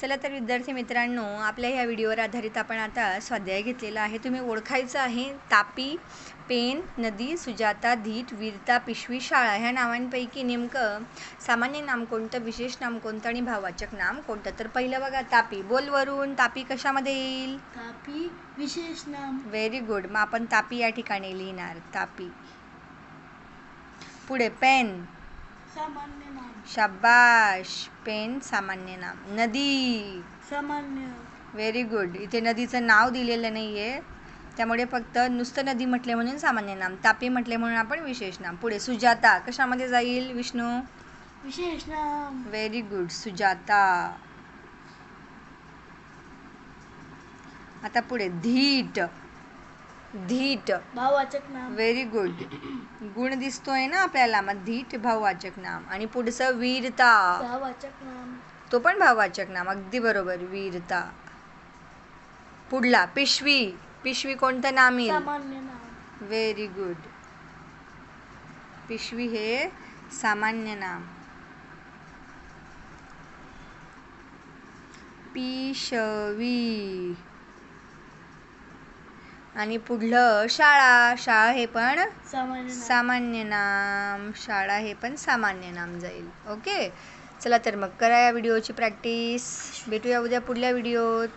चला तर विद्यार्थी मित्रांनो आपल्या ह्या व्हिडिओवर आधारित आपण आता स्वाध्याय घेतलेला आहे. तुम्ही ओळखायचं आहे तापी पेन नदी सुजाता धीट वीरता पिशवी शाळा ह्या नावांपैकी नेमकं सामान्य नाम कोणतं विशेष नाम कोणतं आणि भाववाचक नाम कोणतं? तर पहिलं बघा तापी. बोल वरून तापी कशामध्ये येईल? तापी विशेष नाम. व्हेरी गुड मग आपण तापी या ठिकाणी लिहिणार. तापी. पुढे पेन. सामान्य नाम. शाबाश. पेन सामान्य नाम. नदी. सामान्य. व्हेरी गुड इथे नदीचं नाव दिलेलं नाही आहे त्यामुळे फक्त नुसतं नदी म्हटले म्हणून सामान्य नाम. तापी म्हटले म्हणून आपण विशेष नाम. पुढे सुजाता. कशामध्ये जाईल विष्णू? विशेष नाम. Very good Sujata. आता पुढे धीट. धीट. भाववाचक नाम. व्हेरी गुड गुण दिसतोय ना आपल्याला मग धीट भाववाचक नाम. आणि पुढचं वीरता. भाववाचक नाम. तो पण भाववाचक नाम अगदी बरोबर वीरता. पुढला पिशवी. पिशवी कोणतं नाम येईल? सामान्य नाम. व्हेरी गुड पिशवी हे सामान्य नाम. पिशवी. आणि पुढलं शाळा शाळा हे पण सामान्य नाम. शाळा हे पण सामान्य नाम जाईल. ओके चला तर मग करा या व्हिडिओची प्रॅक्टिस भेटूया उद्या पुढल्या व्हिडिओत